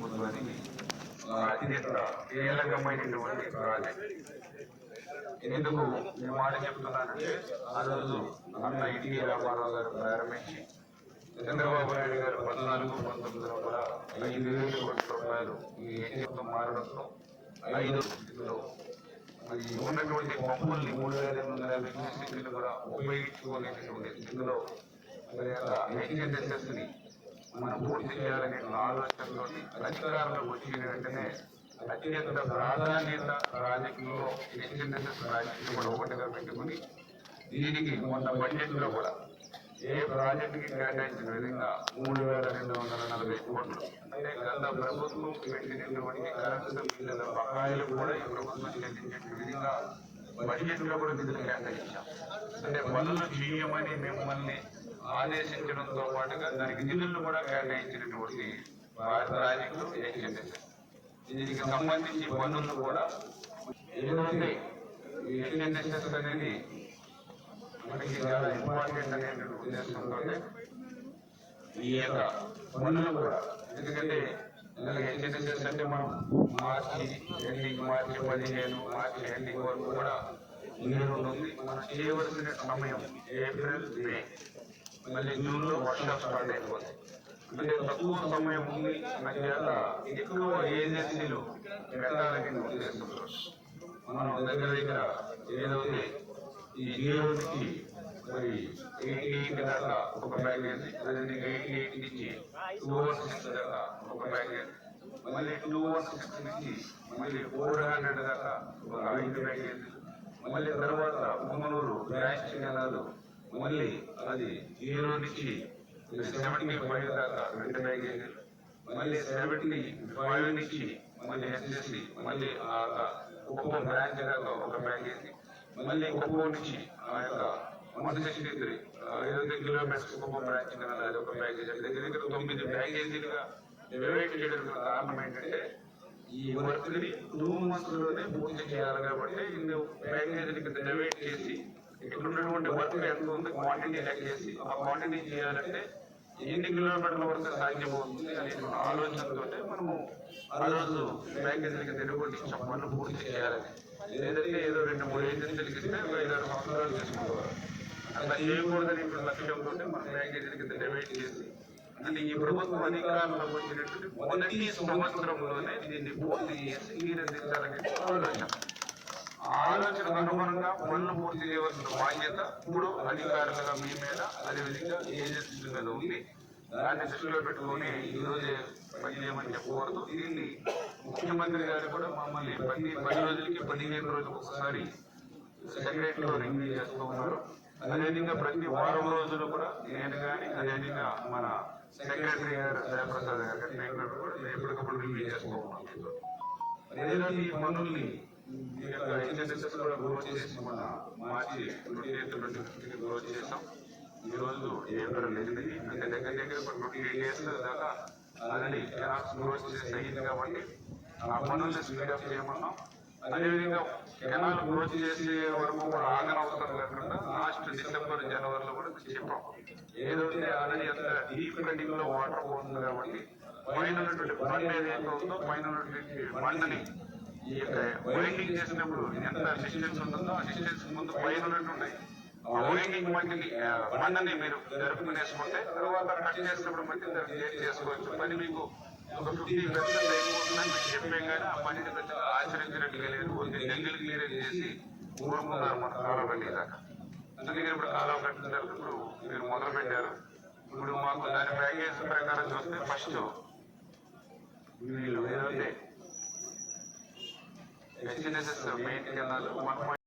జరుగుతుందని ఆ, అత్యంత కీలకమైనటువంటి ప్రాజెక్ట్ ఎందుకు ఈ మాట చెప్తున్నానంటే ఆ రోజు అన్న ఎన్టీ రామారావు గారు ప్రారంభించి చంద్రబాబు నాయుడు గారు పద్నాలుగు పంతొమ్మిదిలో కూడా ఐదు వేల కోట్ల రూపాయలు ఈ ఎన్నికలతో మారడంతో ఐదు స్థితిలో మరి ఉన్నటువంటి పంపుల్ని మూడు వేల ఎనిమిది వందల యాభై క్యూసెక్లు కూడా ఉపయోగించుకోలేనటువంటి స్థితిలో మరి హెచ్ఎన్ఎస్ఎస్ని మనం పూర్తి చేయాలనే ఆలోచనతో అధికారంలోకి వచ్చిన వెంటనే అత్యంత ప్రాధాన్యత ప్రాజెక్టులో హెచ్ఎన్ఎస్ఎస్ రాజకీయం కూడా ఒకటిగా పెట్టుకుని దీనికి మొన్న బడ్జెట్లో కూడా ఏ ప్రాజెక్టుకి కేటాయించిన విధంగా మూడు వేల రెండు వందల నలభై కోట్లు. అంటే గత ప్రభుత్వం పెట్టినటువంటి కరెంటు బిల్లుల బకాయిలు కూడా ఈ ప్రభుత్వం చెల్లించే విధంగా బడ్జెట్ కూడా నిధులు కేటాయించాం అంటే పనులు చేయమని మిమ్మల్ని ఆదేశించడంతో పాటుగా దానికి నిధులను కూడా కేటాయించినటువంటి ప్రాజెక్టు హెచ్ఎన్ఎస్ఎస్ దీనికి సంబంధించి పనులు కూడా ఏదైతే ఈ హెచ్ఎన్ఎస్ఎస్ అనేది మనకి చాలా ఇంపార్టెంట్ అనే ఉద్దేశంతో ఈ యొక్క పనులు కూడా ఎందుకంటే హెచ్ఎన్ఎస్ఎస్ అంటే మనం మార్చి ఎండింగ్ మార్చి పదిహేను మార్చి ఎండింగ్ వరకు కూడా నీరు ఉంది మనం చేయవలసిన సమయం ఏప్రిల్ మే. మళ్ళీ జూన్లో వర్షాలు స్టార్ట్ అయిపోతుంది అంటే తక్కువ సమయం ఉంది అందుచేత ఎక్కువ ఏజెన్సీలు పెట్టాలని ఉద్దేశంతో మనం దగ్గర దగ్గర ఏదైతే ఈ జీరో మరి ఎయిటీ ఎయిట్ దాకా ఒక ప్యాకేజ్ అదేవిధంగా ఎయిటీ ఎయిట్ నుంచి టూ వన్ సిక్స్ దాకా ఒక ప్యాకేజ్ మళ్ళీ టూ వన్ సిక్స్ నుంచి మళ్ళీ ఫోర్ హండ్రెడ్ దాకా ఒక ఐదు ప్యాకేజ్ మళ్ళీ తర్వాత ముమ్మనూరు బ్రాంచ్ కెనాలు మళ్ళీ అది జీరో నుంచి సెవెంటీ ఫైవ్ దాకా రెండు ప్యాకేజీలు మళ్ళీ సెవెంటీ ఫైవ్ నుంచి మళ్ళీ ఎస్ఎస్సి మళ్ళీ ఆ కుప్పం బ్రాంచ్ దాకా ఒక ప్యాకేజీ మళ్ళీ కుప్పం నుంచి ఆ యొక్క one sixty kilometres Kuppam branch కదా అది ఒక ప్యాకేజ్ అంటే దగ్గర దగ్గర తొమ్మిది ప్యాకేజీలుగా డివైడ్ చేయడానికి కారణం ఏంటంటే ఈ వర్క్ని టూ మంత్స్లోనే పూర్తి చేయాలి కాబట్టి ఇన్ని ప్యాకేజీలకి డివైడ్ చేసి ఇక్కడ ఉన్నటువంటి వర్క్ ఎంత ఉంది క్వాంటిటీ లెక్కేసి ఆ క్వాంటిటీ చేయాలంటే ఎన్ని కిలోమీటర్ల వరకు సాధ్యమవుతుంది అనే ఆలోచనతో మనము ఆ రోజు ప్యాకేజీలకి నిలబడి పనులు పూర్తి చేయాలని. లేదంటే ఏదో రెండు మూడు ఏజెన్సీలకి ఇస్తే ఒక ఐదారు సంవత్సరాలు తీసుకుంటారు. అట్లా చేయకూడదని ఇప్పుడు లక్ష్యంతో మన ప్యాకేజీలకి డివైడ్ చేసి అంటే ఈ ప్రభుత్వం అధికారంలోకి వచ్చినటువంటి మొదటి సంవత్సరంలోనే దీన్ని పూర్తి చేసి నీరందించాలని ఆలోచన ఆలోచన అనుగుణంగా పనులు పూర్తి చేయవలసిన బాధ్యత ఇప్పుడు అధికారులుగా మీ మీద అదేవిధంగా ఏజెన్సీల మీద ఉంది. దాన్ని దృష్టిలో పెట్టుకొని ఈ రోజే పని చేయమని చెప్పకూడదు. దీన్ని ముఖ్యమంత్రి గారు కూడా మమ్మల్ని పది పది రోజులకి పదిహేను రోజులకు ఒకసారి సెక్రటరీలో రివ్యూ చేస్తూ ఉన్నారు. అదేవిధంగా ప్రతి వారం రోజులు కూడా నేను కానీ అదేవిధంగా మన సెక్రటరీ గారు జయప్రసాద్ గారు కానీ నేను కూడా ఎప్పటికప్పుడు రివ్యూ చేస్తూ ఉన్నాం ఈ పనుల్ని ఈ యొక్క HSS కూడా గ్రోత్ చేసి మన March twenty eighth twenty fifth growth చేసాం. ఈ రోజు ఏప్రిల్ ఎనిమిది అంటే దగ్గర దగ్గర ట్వంటీ ఎయిట్ ఇయర్స్ దాకా ఆల్రెడీ కెనాల్స్ గ్రోత్ చేసి అయ్యింది కాబట్టి ఆ పనుల్ని స్పీడప్ చేయమన్నాం. అదేవిధంగా కెనాల్ పూర్తి చేసే వరకు కూడా ఆగనవసరం లేకుండా లాస్ట్ డిసెంబర్ జనవరిలో కూడా చెప్పాం. ఏదైతే ఆల్రెడీ అంత డీప్ కటింగ్లో వాటర్ పోతుంది కాబట్టి పైన ఉన్నటువంటి బండ్ ఏదైతే ఉందో పైన ఉన్నటువంటి బండని ఈ యొక్క వైండింగ్ చేసినప్పుడు ఎంత అసిస్టెన్స్ ఉంటుందో అసిస్టెన్స్ ముందు పైన ఉన్నటువంటి వైండింగ్ మట్టిని మీరు జరుపుకునేసుకుంటే తర్వాత కట్ చేసినప్పుడు మట్టి చేసుకోవచ్చు. పని మీకు ఒక ఫిఫ్టీన్ పర్సెంట్ అయిపోతుందని చెప్పాం కానీ ఆ పనిని పెద్దగా ఆచరించినట్టుగా లేదు కొంచెం జంగిల్ క్లియర్ చేసి ఊరుకున్నారు మన కాలం దాకా అందుకని ఇప్పుడు కాలం కట్టినారు ఇప్పుడు మీరు మొదలు పెట్టారు. ఇప్పుడు మాకు దాని ప్యాకేజ్ ప్రకారం చూస్తే ఫస్ట్ వీళ్ళు ఏదైతే హెచ్ఎన్ఎస్ఎస్ మెయిన్ కెనాల్ వన్